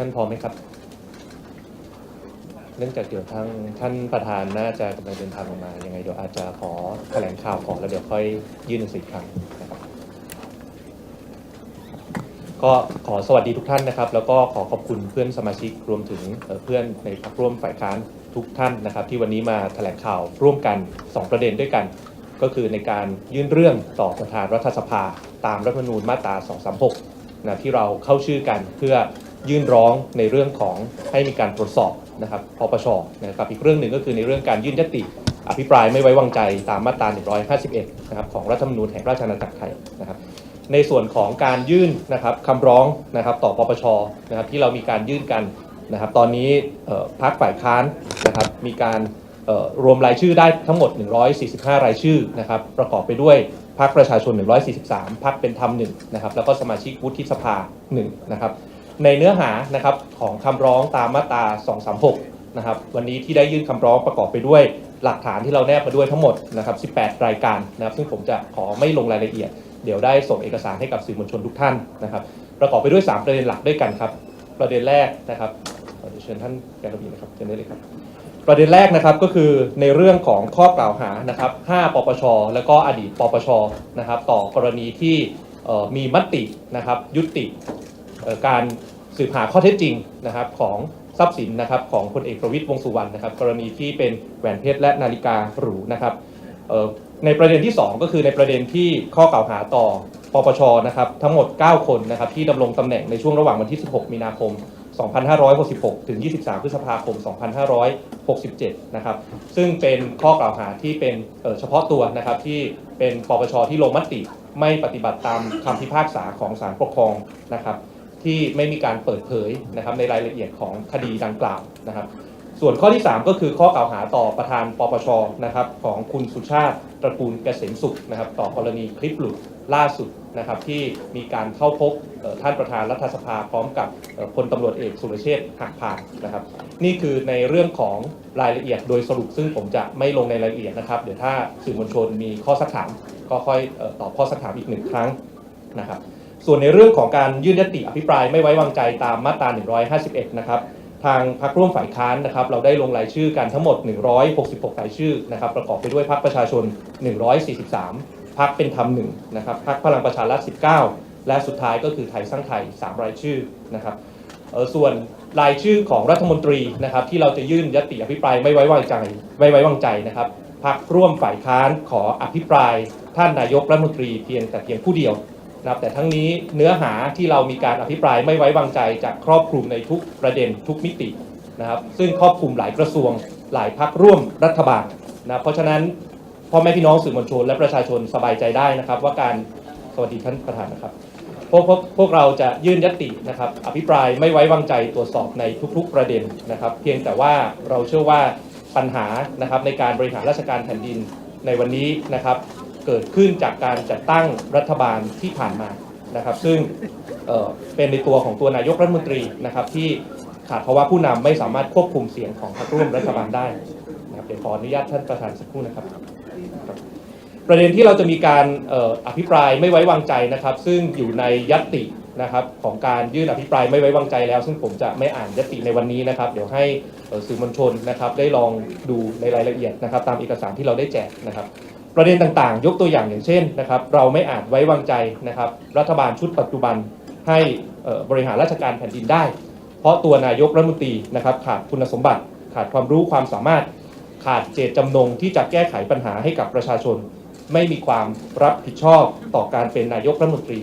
ท่านพร้อมไหมครับ เนื่องจากเดี๋ยวทางท่านประธานน่าจะกำลังเดินทางลงมายังไงเดี๋ยวอาจจะขอแถลงข่าวก่อนแล้วเดี๋ยวค่อยยื่นหนังสืออีกครั้งนะครับ ก็ขอสวัสดีทุกท่านนะครับ แล้วก็ขอขอบคุณเพื่อนสมาชิกรวมถึงเอ่อเพื่อนในพรรคร่วมฝ่ายค้านทุกท่านนะครับ ที่วันนี้มาแถลงข่าวร่วมกัน 2 ประเด็นด้วยกัน ก็คือในการยื่นเรื่องต่อประธานรัฐสภา ตามรัฐธรรมนูญมาตรา 236นะที่เราเข้าชื่อกันเพื่อ ยื่นร้องในเรื่องของให้มีการตรวจสอบนะครับปปชนะครับอีกเรื่องหนึ่งก็คือในเรื่องการยื่นยติอภิปรายไม่ไว้วางใจตามมาตรา 151 นะครับของรัฐธรรมนูญแห่งราชอาณาจักรไทยนะครับในส่วนของการยื่นนะครับคำร้องนะครับต่อปปชนะครับที่เรามีการยื่นกันนะครับตอนนี้พรรคฝ่ายค้านนะครับมีการรวมรายชื่อได้ทั้งหมด 145 รายชื่อนะครับประกอบไปด้วยพรรคประชาชน 143พรรคเป็นธรรมหนึ่งนะครับแล้วก็สมาชิกวุฒิสภา1นะครับ ในเนื้อหานะครับของคำร้องตามมาตรา 236 นะครับ วันนี้ที่ได้ยื่นคำร้องประกอบไปด้วยหลักฐานที่เราแนบมาด้วยทั้งหมดนะครับ 18 รายการนะครับ ซึ่งผมจะขอไม่ลงรายละเอียด เดี๋ยวได้ส่งเอกสารให้กับสื่อมวลชนทุกท่านนะครับ ประกอบไปด้วย 3 ประเด็นหลักด้วยกันครับ ประเด็นแรกนะครับเอ่อเดี๋ยวเชิญท่านแกนรบีนะครับเชิญได้เลยครับ ประเด็นแรกนะครับก็คือในเรื่องของข้อกล่าวหานะครับ 5 ปปช แล้วก็อดีต ปปช นะครับ ต่อกรณีที่มีมตินะครับยุติ การสืบหาข้อเท็จจริงนะครับของทรัพย์สินนะครับของพลเอกประวิตรวงสุวรรณนะครับ กรณีที่เป็นแหวนเพชรและนาฬิกาหรูนะครับในประเด็นที่ 2 ก็คือในประเด็นที่ข้อกล่าวหาต่อปปชนะครับทั้งหมด 9 คนนะครับที่ดำรงตำแหน่งในช่วงระหว่างวันที่ 16 มีนาคม 2566 ถึง 23 พฤษภาคม 2567 นะครับซึ่งเป็นข้อกล่าวหาที่เป็นเเฉพาะตัวนะครับที่เป็นปปชที่ลงมติไม่ปฏิบัติตามคำพิพากษาของศาลปกครองนะครับ ที่ไม่มีการเปิดเผยนะครับในรายละเอียดของคดีดังกล่าวนะครับ ส่วนข้อที่ 3 ก็คือข้อกล่าวหาต่อประธานปปชนะครับของคุณสุชาติตระกูลเกษมสุขนะครับ ต่อกรณีคลิปหลุดล่าสุดนะครับที่มีการเข้าพบท่านประธานรัฐสภาพร้อมกับพลตำรวจเอกสุรเชษฐ์หักพานนะครับ นี่คือในเรื่องของรายละเอียดโดยสรุปซึ่งผมจะไม่ลงในรายละเอียดนะครับ เดี๋ยวถ้าสื่อมวลชนมีข้อสักถามก็ค่อยตอบข้อสักถามอีกหนึ่งครั้งนะครับ ส่วนในเรื่องของการยื่นยติอภิปรายไม่ไว้วางใจตามมาตรา 151 นะครับ ทางพรรคร่วมฝ่ายค้านนะครับ เราได้ลงรายชื่อกันทั้งหมด 166 รายชื่อนะครับ ประกอบไปด้วยพรรคประชาชน 143 พรรคเป็นธรรมหนึ่งนะครับ พรรคพลังประชารัฐ 19 และสุดท้ายก็คือไทยสร้างไทย 3 รายชื่อนะครับเออส่วนรายชื่อของรัฐมนตรีนะครับ ที่เราจะยื่นยติอภิปรายไม่ไว้วางใจไม่ไว้วางใจนะครับพรรคร่วมฝ่ายค้านขออภิปรายท่านนายกรัฐมนตรีเพียงแต่เพียงผู้เดียว นะครับแต่ทั้งนี้เนื้อหาที่เรามีการอภิปรายไม่ไว้วางใจจะครอบคลุมในทุกประเด็นทุกมิตินะครับ ซึ่งครอบคลุมหลายกระทรวง หลายพักร่วมรัฐบาลนะเพราะฉะนั้นพ่อแม่พี่น้องสื่อมวลชนและประชาชนสบายใจได้นะครับ ว่าการสวัสดีท่านประธานนะครับพวกพวกพวกเราจะยื่นยตินะครับ อภิปรายไม่ไว้วางใจตรวจสอบในทุกๆประเด็นนะครับ เพียงแต่ว่าเราเชื่อว่าปัญหานะครับในการบริหารราชการแผ่นดินในวันนี้นะครับ เกิดขึ้นจากการจัดตั้งรัฐบาลที่ผ่านมานะครับ ซึ่งเเป็นในตัวของตัวนายกรัฐมนตรีนะครับ ที่ขาดภาวะผู้นำไม่สามารถควบคุมเสียงของพรรคร่วมรัฐบาลได้นะครับเดี๋ยวขออนุญาตท่านประธานสักครู่นะครับ ประเด็นที่เราจะมีการอออภิปรายไม่ไว้วางใจนะครับ ซึ่งอยู่ในยัตตินะครับของการยื่นอภิปรายไม่ไว้วางใจแล้ว ซึ่งผมจะไม่อ่านยัตติในวันนี้นะครับ เดี๋ยวให้สื่อมวลชนนะครับได้ลองดูในรายละเอียดนะครับ ตามเอกสารที่เราได้แจกนะครับ ประเด็นต่างๆ ยกตัวอย่างอย่างเช่นนะครับเราไม่อาจไว้วางใจนะครับ รัฐบาลชุดปัจจุบันให้บริหารราชการแผ่นดินได้ เพราะตัวนายกรัฐมนตรีนะครับขาดคุณสมบัติขาดความรู้ความสามารถขาดเจตจำนงที่จะแก้ไขปัญหาให้กับประชาชน ไม่มีความรับผิดชอบต่อการเป็นนายกรัฐมนตรี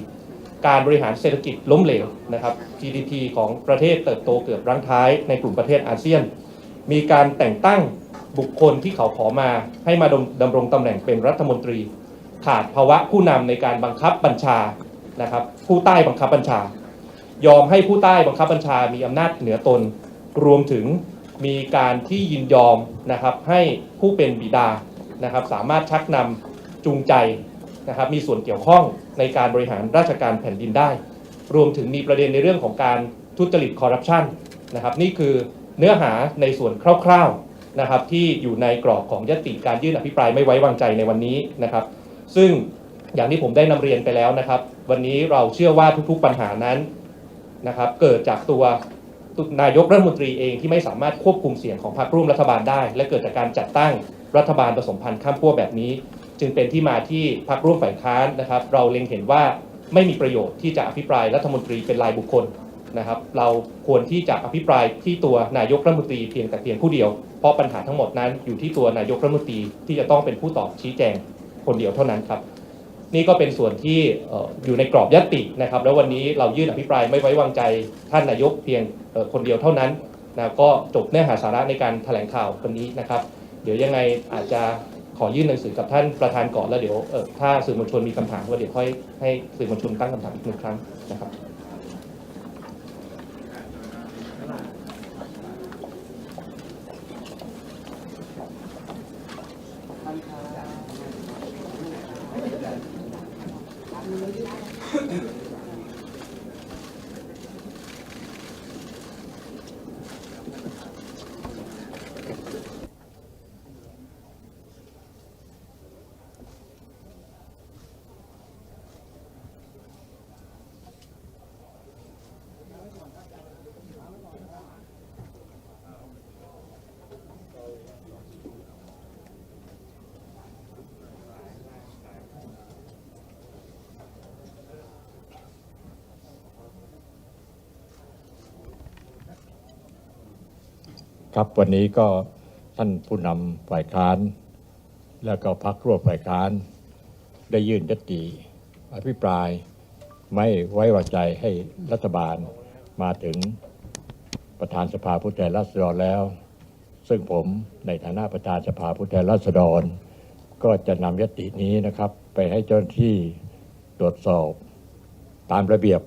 การบริหารเศรษฐกิจล้มเหลวนะครับ GDP ของประเทศเติบโตเกือบรั้งท้ายในกลุ่มประเทศอาเซียน มีการแต่งตั้ง บุคคลที่เขาขอมาให้มาดำรงตำแหน่งเป็นรัฐมนตรี ขาดภาวะผู้นำในการบังคับบัญชานะครับ ผู้ใต้บังคับบัญชา ยอมให้ผู้ใต้บังคับบัญชามีอำนาจเหนือตน รวมถึงมีการที่ยินยอมนะครับให้ผู้เป็นบิดานะครับ สามารถชักนำจูงใจนะครับมีส่วนเกี่ยวข้องในการบริหารราชการแผ่นดินได้ รวมถึงมีประเด็นในเรื่องของการทุจริตคอร์รัปชันนะครับ นี่คือเนื้อหาในส่วนคร่าวๆ นะครับที่อยู่ในกรอบของยติการยื่นอภิปรายไม่ไว้วางใจในวันนี้นะครับ ซึ่งอย่างที่ผมได้นำเรียนไปแล้วนะครับ วันนี้เราเชื่อว่าทุกๆปัญหานั้นนะครับเกิดจากตัวนายกรัฐมนตรีเองที่ไม่สามารถควบคุมเสียงของพรรคร่วมรัฐบาลได้ และเกิดจากการจัดตั้งรัฐบาลผสมพันธ์ข้ามขั้วแบบนี้ จึงเป็นที่มาที่พรรคร่วมฝ่ายค้านนะครับ เราเล็งเห็นว่าไม่มีประโยชน์ที่จะอภิปรายรัฐมนตรีเป็นรายบุคคล นะครับเราควรที่จะอภิปรายที่ตัวนายกรัฐมนตรีเพียงแต่เพียงผู้เดียว เพราะปัญหาทั้งหมดนั้นอยู่ที่ตัวนายกรัฐมนตรีที่จะต้องเป็นผู้ตอบชี้แจงคนเดียวเท่านั้นครับ นี่ก็เป็นส่วนที่ออยู่ในกรอบยตตินะครับ แล้ววันนี้เรายื่นอภิปรายไม่ไว้วางใจท่านนายกเพียงคนเดียวเท่านั้นนะก็จบเนื้อหาสาระในการแถลงข่าววันนี้นะครับ เดี๋ยวยังไงอาจจะขอยื่นหนังสือกับท่านประธานก่อนแล้วเดี๋ยวถ้าสื่อมวลชนมีคำถามก็เดี๋ยวค่อยให้สื่อมวลชนตั้งคำถามอีกหนึ่งครั้งนะครับ ครับวันนี้ก็ท่านผู้นำฝ่ายค้าน แล้วก็พรรคร่วมฝ่ายค้าน ได้ยื่นยติอภิปรายไม่ไว้วางใจให้รัฐบาลมาถึงประธานสภาผู้แทนราษฎรแล้ว ซึ่งผมในฐานะประธานสภาผู้แทนราษฎร ก็จะนำยตินี้นะครับ ไปให้เจ้าหน้าที่ตรวจสอบตามระเบียบ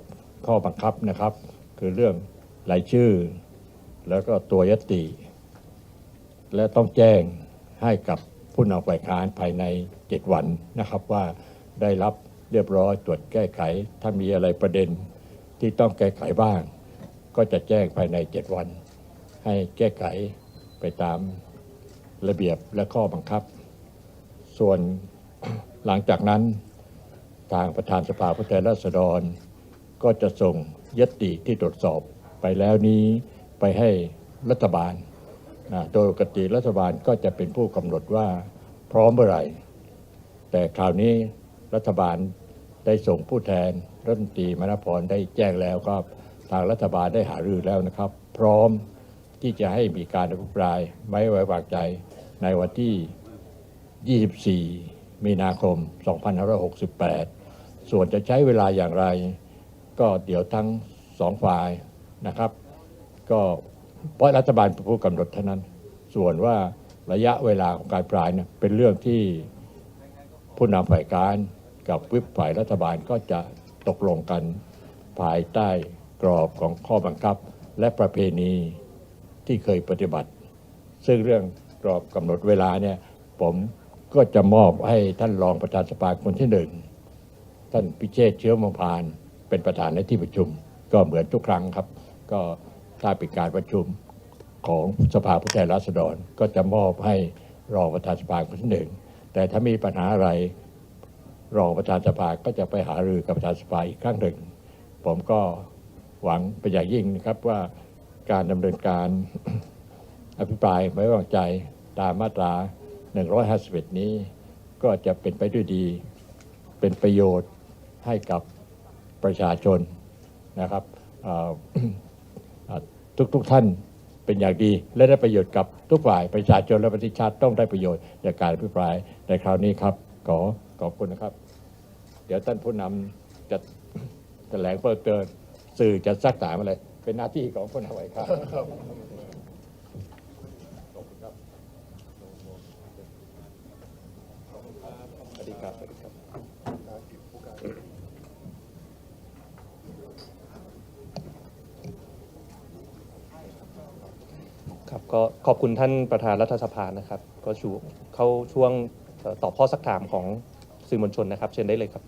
ข้อบังคับนะครับ คือเรื่องรายชื่อ แล้วก็ตัวยติ และต้องแจ้งให้กับผู้นำฝ่ายค้านภายใน7วันนะครับว่าได้รับเรียบร้อยตรวจแก้ไข ถ้ามีอะไรประเด็นที่ต้องแก้ไขบ้าง ก็จะแจ้งภายใน7วัน ให้แก้ไขไปตามระเบียบและข้อบังคับ ส่วนหลังจากนั้นทางประธานสภาผู้แทนราษฎร ก็จะส่งยติที่ตรวจสอบไปแล้วนี้ ไปให้รัฐบาลนะโดยปกติรัฐบาลก็จะเป็นผู้กำหนดว่าพร้อมเมื่อไหร่ แต่คราวนี้รัฐบาลได้ส่งผู้แทนรัฐมนตรีมณพรได้แจ้งแล้วก็ทางรัฐบาลได้หารือแล้วนะครับ พร้อมที่จะให้มีการอภิปรายไม่ไว้วางใจในวันที่ 24 มีนาคม 2568 ส่วนจะใช้เวลาอย่างไร ก็เดี๋ยวทั้งสองฝ่ายนะครับ ก็เพราะรัฐบาลเป็นผู้กำหนดเท่านั้น ส่วนว่าระยะเวลาของการปรายเนี่ยเป็นเรื่องที่ผู้นำฝ่ายการกับวิปฝ่ายรัฐบาลก็จะตกลงกันภายใต้กรอบของข้อบังคับ และประเพณีที่เคยปฏิบัติ ซึ่งเรื่องกรอบกำหนดเวลาเนี่ยผมก็จะมอบให้ท่านรองประธานสภาคนที่หนึ่งท่านพิเชษเชื้อมงพาน เป็นประธานในที่ประชุม ก็เหมือนทุกครั้งครับ ก็ ถ้าเป็นการประชุมของสภาผู้แทนราษฎร ก็จะมอบให้รองประธานสภาคนที่หนึ่ง แต่ถ้ามีปัญหาอะไรรองประธานสภาก็จะไปหารือกับประธานสภาอีกครั้งหนึ่ง ผมก็หวังเป็นอย่างยิ่งนะครับว่าการดำเนินการอภิปรายไม่ว้วางใจตามมาตรา 151 นี้ ก็จะเป็นไปด้วยดี เป็นประโยชน์ให้กับประชาชนนะครับ ทุกทุกๆท่านเป็นอย่างดี และได้ประโยชน์กับทุกฝ่ายประชาชนและประเทศชาติต้องได้ประโยชน์จากการอภิปรายในคราวนี้ครับ ขอขอบคุณนะครับ เดี๋ยวท่านผู้นำจะแถลงเพิ่มเติมสื่อจะซักถามอะไร เป็นหน้าที่ของผู้นำไว้ครับขอบคุณครับสวัสดีครับสวัสดีครับ ครับ ก็ขอบคุณท่านประธานรัฐสภานะครับ ก็ชูเข้าช่วงตอบข้อสักถามของสื่อมวลชนนะครับ เชิญได้เลยครับ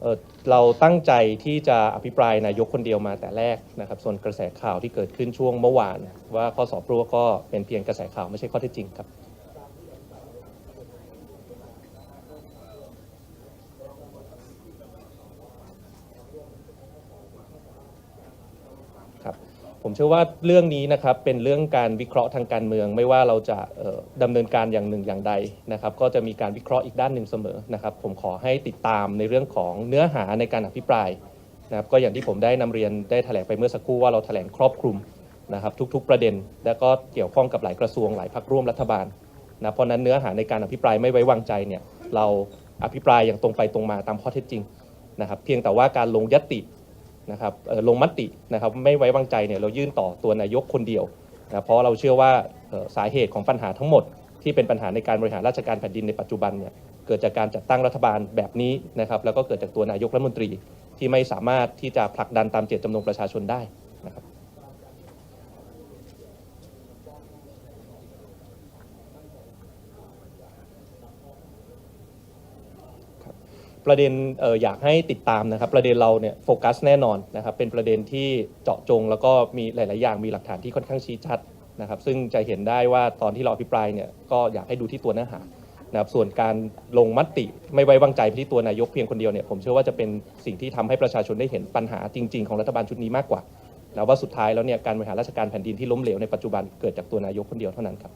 เอ่อเราตั้งใจที่จะอภิปรายนายกคนเดียวมาแต่แรกนะครับ ส่วนกระแสข่าวที่เกิดขึ้นช่วงเมื่อวาน ว่าข้อสอบรั่วก็เป็นเพียงกระแสข่าวไม่ใช่ข้อเท็จจริงครับ ผมเชื่อว่าเรื่องนี้นะครับเป็นเรื่องการวิเคราะห์ทางการเมือง ไม่ว่าเราจะเอ่อดำเนินการอย่างหนึ่งอย่างใดนะครับก็จะมีการวิเคราะห์อีกด้านหนึ่งเสมอนะครับผมขอให้ติดตามในเรื่องของเนื้อหาในการอภิปรายนะครับก็อย่างที่ผมได้นำเรียนได้แถลงไปเมื่อสักครู่ว่าเราแถลงครอบคลุมนะครับทุกๆประเด็น และก็เกี่ยวข้องกับหลายกระทรวงหลายพักร่วมรัฐบาลนะเพราะฉะนั้นเนื้อหาในการอภิปรายไม่ไว้วางใจเนี่ยเราอภิปรายอย่างตรงไปตรงมาตามข้อเท็จจริงนะครับเพียงแต่ว่าการลงยติ นะครับลงมตินะครับไม่ไว้วางใจเนี่ยเรายื่นต่อตัวนายกคนเดียวนะเพราะเราเชื่อว่าสาเหตุของปัญหาทั้งหมด ที่เป็นปัญหาในการบริหารราชการแผ่นดินในปัจจุบันเนี่ยเกิดจากการจัดตั้งรัฐบาลแบบนี้นะครับแล้วก็เกิดจากตัวนายกรัฐมนตรีที่ไม่สามารถที่จะผลักดันตามเจตจำนงประชาชนได้นะครับ ประเด็นอออยากให้ติดตามนะครับ ประเด็นเราเนี่ยโฟกัสแน่นอนนะครับ เป็นประเด็นที่เจาะจง แล้วก็มีหลาย ๆ อย่างมีหลักฐานที่ค่อนข้างชี้ชัดนะครับ ซึ่งจะเห็นได้ว่าตอนที่เราอภิปรายเนี่ยก็อยากให้ดูที่ตัวเนื้อหานะครับส่วนการลงมติไม่ไว้วางใจที่ตัวนายกเพียงคนเดียวเนี่ยผมเชื่อว่าจะเป็นสิ่งที่ทำให้ประชาชนได้เห็นปัญหาจริง ๆ ของรัฐบาลชุดนี้มากกว่าแล้วว่าสุดท้ายแล้วเนี่ยการบริหารราชการแผ่นดินที่ล้มเหลวในปัจจุบันเกิดจากตัวนายกคนเดียวเท่านั้นครับ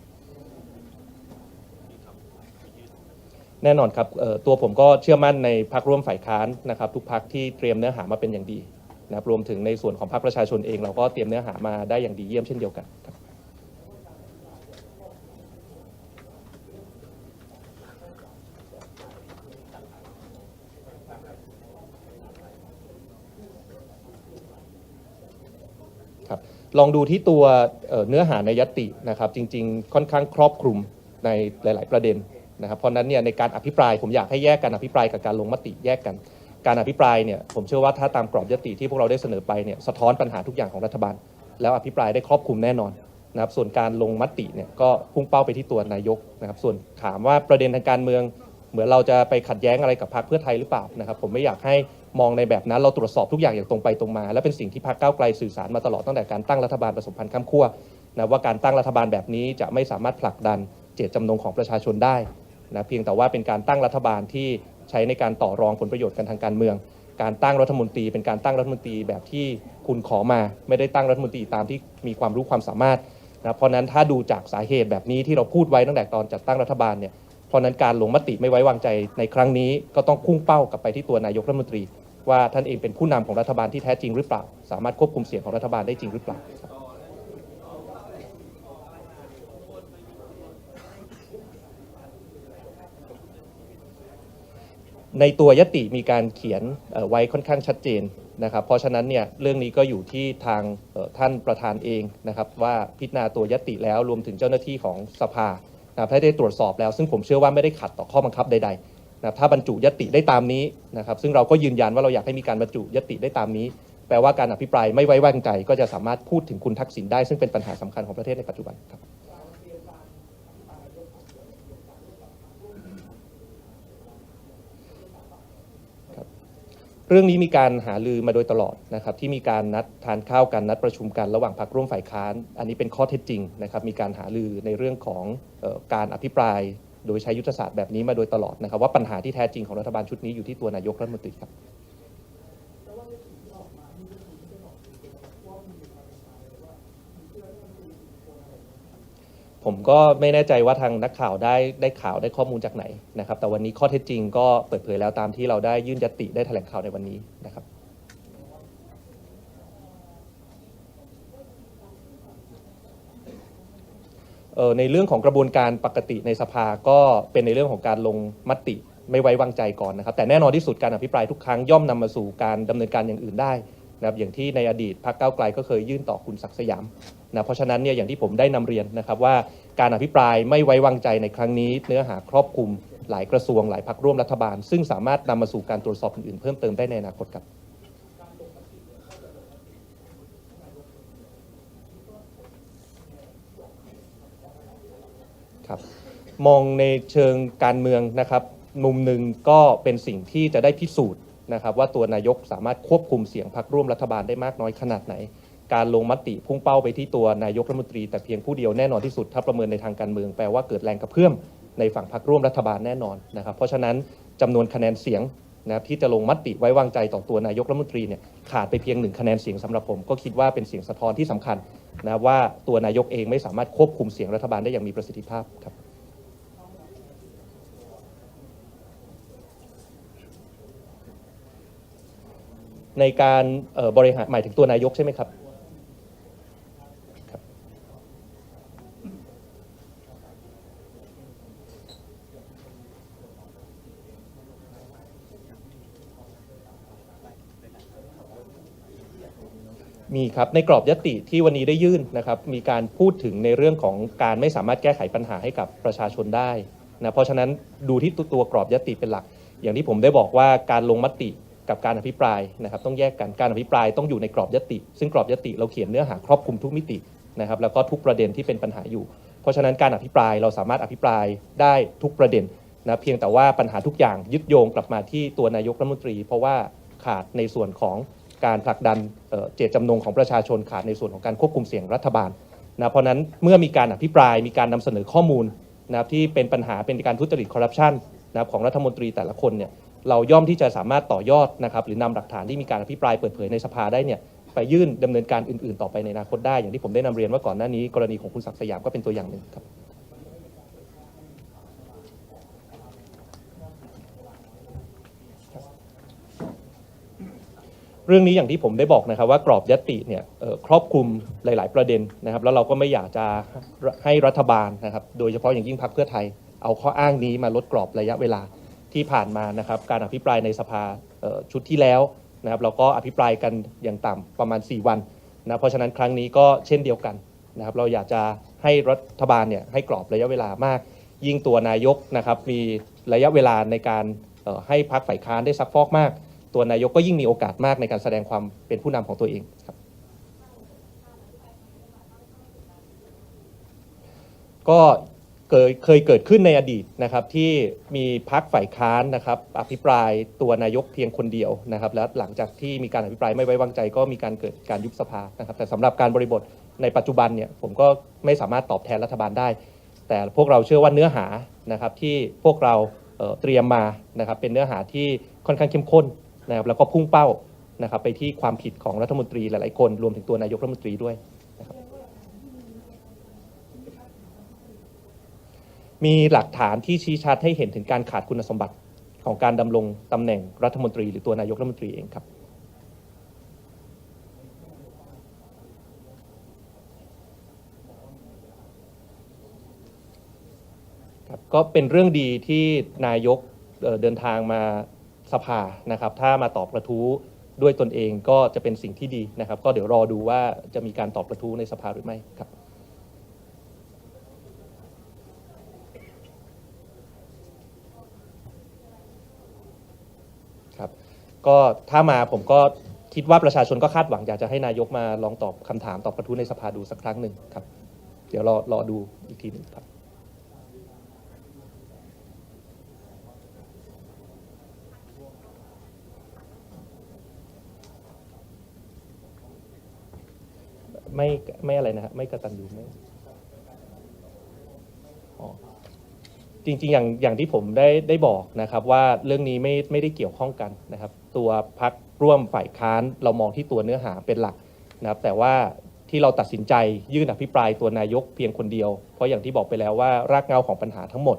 แน่นอนครับตัวผมก็เชื่อมั่นในพักร่วมฝ่ายค้านนะครับ ทุกพักที่เตรียมเนื้อหามาเป็นอย่างดีนะครับรวมถึงในส่วนของพรรคประชาชนเองเราก็เตรียมเนื้อหามาได้อย่างดีเยี่ยมเช่นเดียวกันครับครับลองดูที่ตัวเนื้อหาในยตินะครับ จริง ๆ ค่อนข้างครอบคลุมในหลาย ๆ ประเด็น นะครับเพราะนั้นเนี่ยในการอภิปรายผมอยากให้แยกการอภิปรายกับการลงมติแยกกัน การอภิปรายเนี่ยผมเชื่อว่าถ้าตามกรอบยติที่พวกเราได้เสนอไปเนี่ยสะท้อนปัญหาทุกอย่างของรัฐบาล แล้วอภิปรายได้ครอบคลุมแน่นอนนะครับส่วนการลงมติเนี่ยก็พุ่งเป้าไปที่ตัวนายกนะครับส่วนถามว่าประเด็นทางการเมือง เหมือนเราจะไปขัดแย้งอะไรกับพรรคเพื่อไทยหรือเปล่านะครับผมไม่อยากให้มองในแบบนั้นเราตรวจสอบทุกอย่างอย่างตรงไปตรงมา และเป็นสิ่งที่พรรคก้าวไกลสื่อสารมาตลอดตั้งแต่การตั้งรัฐบาลผสมพันธ์ข้ามขั้วนะว่าการตั้งรัฐบาลแบบนี้จะไม่สามารถผลักดันเจตจำนงของประชาชนได้ นะเพียงแต่ว่าเป็นการตั้งรัฐบาลที่ใช้ในการต่อรองผลประโยชน์กันทางการเมือง การตั้งรัฐมนตรี เป็นการตั้งรัฐมนตรีแบบที่คุณขอมา ไม่ได้ตั้งรัฐมนตรีตามที่มีความรู้ความสามารถนะเพราะนั้นถ้าดูจากสาเหตุแบบนี้ที่เราพูดไว้ตั้งแต่ตอนจัดตั้งรัฐบาลเนี่ยเพราะนั้นการลงมติไม่ไว้วางใจในครั้งนี้ ก็ต้องพุ่งเป้ากลับไปที่ตัวนายกรัฐมนตรี ว่าท่านเองเป็นผู้นำของรัฐบาลที่แท้จริงหรือเปล่า สามารถควบคุมเสียงของรัฐบาลได้จริงหรือเปล่าครับ ในตัวยติมีการเขียนไว้ค่อนข้างชัดเจนนะครับ เพราะฉะนั้นเนี่ยเรื่องนี้ก็อยู่ที่ทางท่านประธานเองนะครับว่าพิจารณาตัวยติแล้วรวมถึงเจ้าหน้าที่ของสภานะครับให้ได้ตรวจสอบแล้ว ซึ่งผมเชื่อว่าไม่ได้ขัดต่อข้อบังคับใดๆนะครับถ้าบรรจุยติได้ตามนี้นะครับซึ่งเราก็ยืนยันว่าเราอยากให้มีการบรรจุยติได้ตามนี้ แปลว่าการอภิปรายไม่ไว้วางใจ ก็จะสามารถพูดถึงคุณทักษิณได้ซึ่งเป็นปัญหาสำคัญของประเทศในปัจจุบันครับ เรื่องนี้มีการหาลือมาโดยตลอดนะครับที่มีการนัดทานข้าวกันนัดประชุมกันระหว่างพรรคร่วมฝ่ายค้าน อันนี้เป็นข้อเท็จจริงนะครับมีการหาลือในเรื่องของออการอภิปราย โดยใช้ยุทธศาสตร์แบบนี้มาโดยตลอดนะครับว่าปัญหาที่แท้จริงของรัฐบาลชุดนี้อยู่ที่ตัวนายกรัฐมนตรีครับ ผมก็ไม่แน่ใจว่าทางนักข่าวได้ได้ข่าวได้ข้อมูลจากไหนนะครับ แต่วันนี้ข้อเท็จจริงก็เปิดเผยแล้วตามที่เราได้ยื่นยติได้แถลงข่าวในวันนี้นะครับเออในเรื่องของกระบวนการปกติในสภาก็เป็นในเรื่องของการลงมติไม่ไว้วางใจก่อนนะครับ แต่แน่นอนที่สุดการอภิปรายทุกครั้งย่อมนำมาสู่การดำเนินการอย่างอื่นได้ นะครับอย่างที่ในอดีตพรรคก้าวไกลก็เคยยื่นต่อคุณศักดิ์สยามนะเพราะฉะนั้นเนี่ยอย่างที่ผมได้นำเรียนนะครับว่าการอภิปรายไม่ไว้วางใจในครั้งนี้ เนื้อหาครอบคลุมหลายกระทรวงหลายพรรคร่วมรัฐบาล ซึ่งสามารถนำมาสู่การตรวจสอบอื่นๆเพิ่มเติมได้ในอนาคตครับครับมองในเชิงการเมืองนะครับมุมหนึ่งก็เป็นสิ่งที่จะได้พิสูจน์ นะครับว่าตัวนายกสามารถควบคุมเสียงพรรคร่วมรัฐบาลได้มากน้อยขนาดไหน การลงมติพุ่งเป้าไปที่ตัวนายกรัฐมนตรีแต่เพียงผู้เดียวแน่นอนที่สุดถ้าประเมินในทางการเมืองแปลว่าเกิดแรงกระเพื่อมในฝั่งพรรคร่วมรัฐบาลแน่นอนนะครับ เพราะฉะนั้นจำนวนคะแนนเสียงนะครับที่จะลงมติไว้วางใจต่อตัวนายกรัฐมนตรีเนี่ยขาดไปเพียงหนึ่งคะแนนเสียงสำหรับผม ก็คิดว่าเป็นเสียงสะท้อนที่สำคัญนะว่าตัวนายกเองไม่สามารถควบคุมเสียงรัฐบาลได้อย่างมีประสิทธิภาพครับ ในการบริหารหมายถึงตัวนายกใช่ไหมครับมีครับในกรอบยติที่วันนี้ได้ยื่นนะครับมีการพูดถึงในเรื่องของการไม่สามารถแก้ไขปัญหาให้กับประชาชนได้นะเพราะฉะนั้นดูที่ตัวกรอบยติเป็นหลัก อย่างที่ผมได้บอกว่าการลงมติ กับการอภิปรายนะครับต้องแยกกันการอภิปรายต้องอยู่ในกรอบยติ ซึ่งกรอบยติเราเขียนเนื้อหาครอบคลุมทุกมิตินะครับแล้วก็ทุกประเด็นที่เป็นปัญหาอยู่ เพราะฉะนั้นการอภิปรายเราสามารถอภิปรายได้ทุกประเด็นนะเพียงแต่ว่าปัญหาทุกอย่างยึดโยงกลับมาที่ตัวนายกรัฐมนตรี เพราะว่าขาดในส่วนของการผลักดันเจตจำนงของประชาชนขาดในส่วนของการควบคุมเสียงรัฐบาลนะเพราะนั้นเมื่อมีการอภิปรายมีการนำเสนอข้อมูลนะครับที่เป็นปัญหาเป็นการทุจริตคอร์รัปชันนะครับของรัฐมนตรีแต่ละคนเนี่ย เราย่อมที่จะสามารถต่อยอดนะครับหรือนำหลักฐานที่มีการอภิปรายเปิดเผยในสภาได้เนี่ยไปยื่นดำเนินการอื่น ๆ ต่อไปในอนาคตได้อย่างที่ผมได้นำเรียนว่าก่อนหน้านี้ กรณีของคุณศักดิ์สยามก็เป็นตัวอย่างหนึ่งครับเรื่องนี้อย่างที่ผมได้บอกนะครับว่ากรอบยติเนี่ยครอบคลุมหลาย ๆ ประเด็นนะครับ แล้วเราก็ไม่อยากจะให้รัฐบาลนะครับ โดยเฉพาะอย่างยิ่งพรรคเพื่อไทย เอาข้ออ้างนี้มาลดกรอบระยะเวลา ที่ผ่านมานะครับ การอภิปรายในสภาชุดที่แล้วนะครับเราก็อภิปรายกันอย่างต่ำประมาณ 4 วันนะเพราะฉะนั้นครั้งนี้ก็เช่นเดียวกันนะครับ เราอยากจะให้รัฐบาลเนี่ยให้กรอบระยะเวลามาก ยิ่งตัวนายกนะครับมีระยะเวลาในการให้พรรคฝ่ายค้านได้ซักฟอกมาก ตัวนายกก็ยิ่งมีโอกาสมากในการแสดงความเป็นผู้นำของตัวเองครับก็ เกิดเคยเกิดขึ้นในอดีตนะครับที่มีพักฝ่ายค้านนะครับอภิปรายตัวนายกเพียงคนเดียวนะครับ แล้วหลังจากที่มีการอภิปรายไม่ไว้วางใจ ก็มีการเกิดการยุบสภานะครับ แต่สำหรับการบริบทในปัจจุบันเนี่ยผมก็ไม่สามารถตอบแทนรัฐบาลได้ แต่พวกเราเชื่อว่าเนื้อหานะครับที่พวกเราเตรียมมานะครับเป็นเนื้อหาที่ค่อนข้างเข้มข้นนะครับแล้วก็พุ่งเป้านะครับไปที่ความผิดของรัฐมนตรีหลายๆคน รวมถึงตัวนายกรัฐมนตรีด้วยนะครับ มีหลักฐานที่ชี้ชัดให้เห็นถึงการขาดคุณสมบัติของการดำรงตำแหน่งรัฐมนตรีหรือตัวนายกรัฐมนตรีเองครับครับ ก็เป็นเรื่องดีที่นายกเดินทางมาสภานะครับ ถ้ามาตอบกระทู้ด้วยตนเองก็จะเป็นสิ่งที่ดีนะครับ ก็เดี๋ยวรอดูว่าจะมีการตอบกระทู้ในสภาหรือไม่ครับ ก็ถ้ามาผมก็คิดว่าประชาชนก็คาดหวังอยากจะให้นายกมาลองตอบคำถามตอบกระทู้ในสภาดูสักครั้งหนึ่งครับ เดี๋ยวรอรอดูอีกทีหนึ่งครับ ไม่ไม่อะไรนะครับไม่กระตันยูไม่อ๋อ จริงๆอย่างอย่างที่ผมได้ได้บอกนะครับว่าเรื่องนี้ไม่ไม่ได้เกี่ยวข้องกันนะครับ ตัวพักร่วมฝ่ายค้านเรามองที่ตัวเนื้อหาเป็นหลักนะครับ แต่ว่าที่เราตัดสินใจยื่นอภิปรายตัวนายกเพียงคนเดียว เพราะอย่างที่บอกไปแล้วว่ารากเหง้าของปัญหาทั้งหมด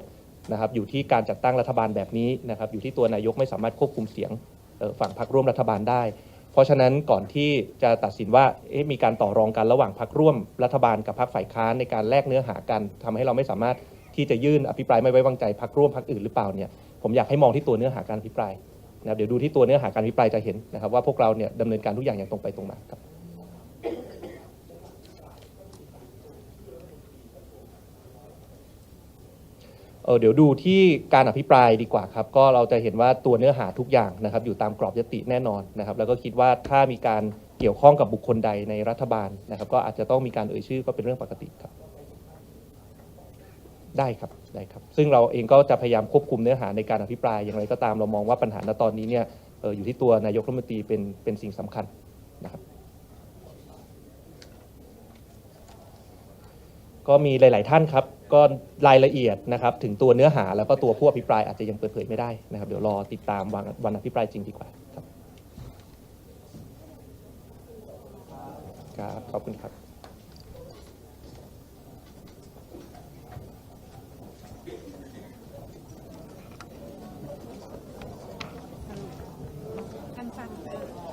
นะครับ อยู่ที่การจัดตั้งรัฐบาลแบบนี้นะครับ อยู่ที่ตัวนายกไม่สามารถควบคุมเสียงฝั่งพรรคร่วมรัฐบาลได้ เพราะฉะนั้นก่อนที่จะตัดสินว่ามีการต่อรองกันระหว่างพรรคร่วมรัฐบาลกับพรรคฝ่ายค้านในการแลกเนื้อหากันทำให้เราไม่สามารถ ที่จะยื่นอภิปรายไม่ไว้วางใจพรรคร่วมพรรคอื่นหรือเปล่าเนี่ยผมอยากให้มองที่ตัวเนื้อหาการอภิปรายนะครับเดี๋ยวดูที่ตัวเนื้อหาการอภิปรายจะเห็นนะครับว่าพวกเราเนี่ยดำเนินการทุกอย่างอย่างตรงไปตรงมาครับเออเดี๋ยวดูที่การอภิปรายดีกว่าครับ ก็เราจะเห็นว่าตัวเนื้อหาทุกอย่างนะครับ อยู่ตามกรอบยติแน่นอนนะครับ แล้วก็คิดว่าถ้ามีการเกี่ยวข้องกับบุคคลใดในรัฐบาลนะครับ ก็อาจจะต้องมีการเอ่ยชื่อก็เป็นเรื่องปกติครับ ได้ครับได้ครับ ซึ่งเราเองก็จะพยายามควบคุมเนื้อหาในการอภิปรายอย่างไรก็ตามเรามองว่าปัญหาณตอนนี้เนี่ยอออยู่ที่ตัวนายกรัฐมนตรีเป็นเป็นสิ่งสำคัญนะครับ ก็มีหลาย ๆ ท่านครับ ก็รายละเอียดนะครับ ถึงตัวเนื้อหาแล้วก็ตัวผู้อภิปรายอาจจะยังเปิดเผยไม่ได้นะครับ เดี๋ยวรอติดตามวันวันอภิปรายจริงดีกว่าครับครับขอบคุณครับ สั้นๆเออ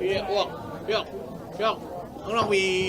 พี่อ้วกพี่อ้วกพี่อ้วก ข้